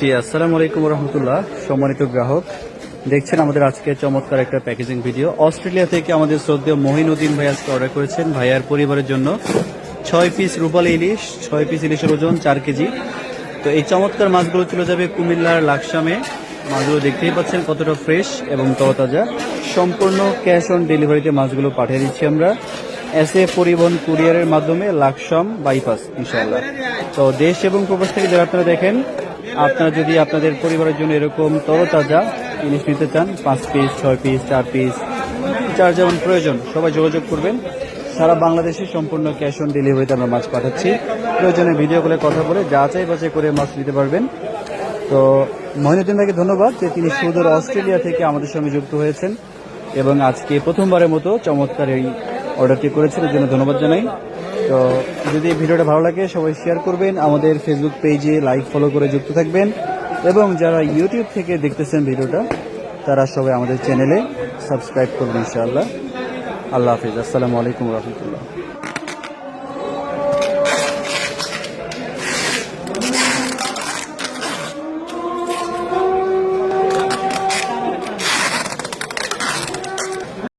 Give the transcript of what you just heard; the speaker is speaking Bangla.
জি, আসসালামু আলাইকুম রহমতুল্লাহ। সম্মানিত গ্রাহক, দেখছেন আমাদের আজকে চমৎকার একটা প্যাকেজিং ভিডিও অস্ট্রেলিয়া থেকে আমাদের শ্রদ্ধেয় মহিনুদ্দিন ভাই আজকে অর্ডার করেছেন। ভাইয়ার পরিবারের জন্য ছয় পিস রূপালী ইলিশ, ছয় পিস ইলিশের ওজন চার কেজি। তো এই চমৎকার মাছগুলো চলে যাবে কুমিল্লার লাকসামে। মাছগুলো দেখতেই পাচ্ছেন কতটা ফ্রেশ এবং তরতাজা সম্পূর্ণ ক্যাশ অন ডেলিভারিতে মাছগুলো পাঠিয়ে দিচ্ছি আমরা। এস এ পরিবহন কুরিয়ারের মাধ্যমে লাকসাম বাইপাস ইনশাআল্লাহ। তো দেশ এবং প্রবাস থেকে যারা আপনারা দেখেন আপনারা যদি আপনাদের পরিবারের জন্য এরকম তরতাজা জিনিস নিতে চান, পাঁচ পিস ছয় পিস চার পিস যার যেমন প্রয়োজন, সবাই যোগাযোগ করবেন। সারা বাংলাদেশে সম্পূর্ণ ক্যাশ অন ডেলিভারিতে আমরা মাছ পাঠাচ্ছি। প্রয়োজনে ভিডিও কলে কথা বলে যাচাই বাছাই করে মাছ নিতে পারবেন। তো মহিনুদ্দিন ভাইকে ধন্যবাদ যে তিনি সুদূর অস্ট্রেলিয়া থেকে আমাদের সঙ্গে যুক্ত হয়েছেন এবং আজকে প্রথমবারের মতো চমৎকার এই অর্ডারটি করেছেন, এর জন্য ধন্যবাদ জানাই। তো যদি ভিডিওটা ভালো লাগে, সবাই শেয়ার করবেন, আমাদের ফেসবুক পেজে লাইক ফলো করে যুক্ত থাকবেন, এবং যারা ইউটিউব থেকে দেখতেছেন ভিডিওটা, তারা সবাই আমাদের চ্যানেলে সাবস্ক্রাইব করবেন ইনশাআল্লাহ। আল্লাহ হাফিজ, আসসালামু আলাইকুম রহমতুল্লাহ।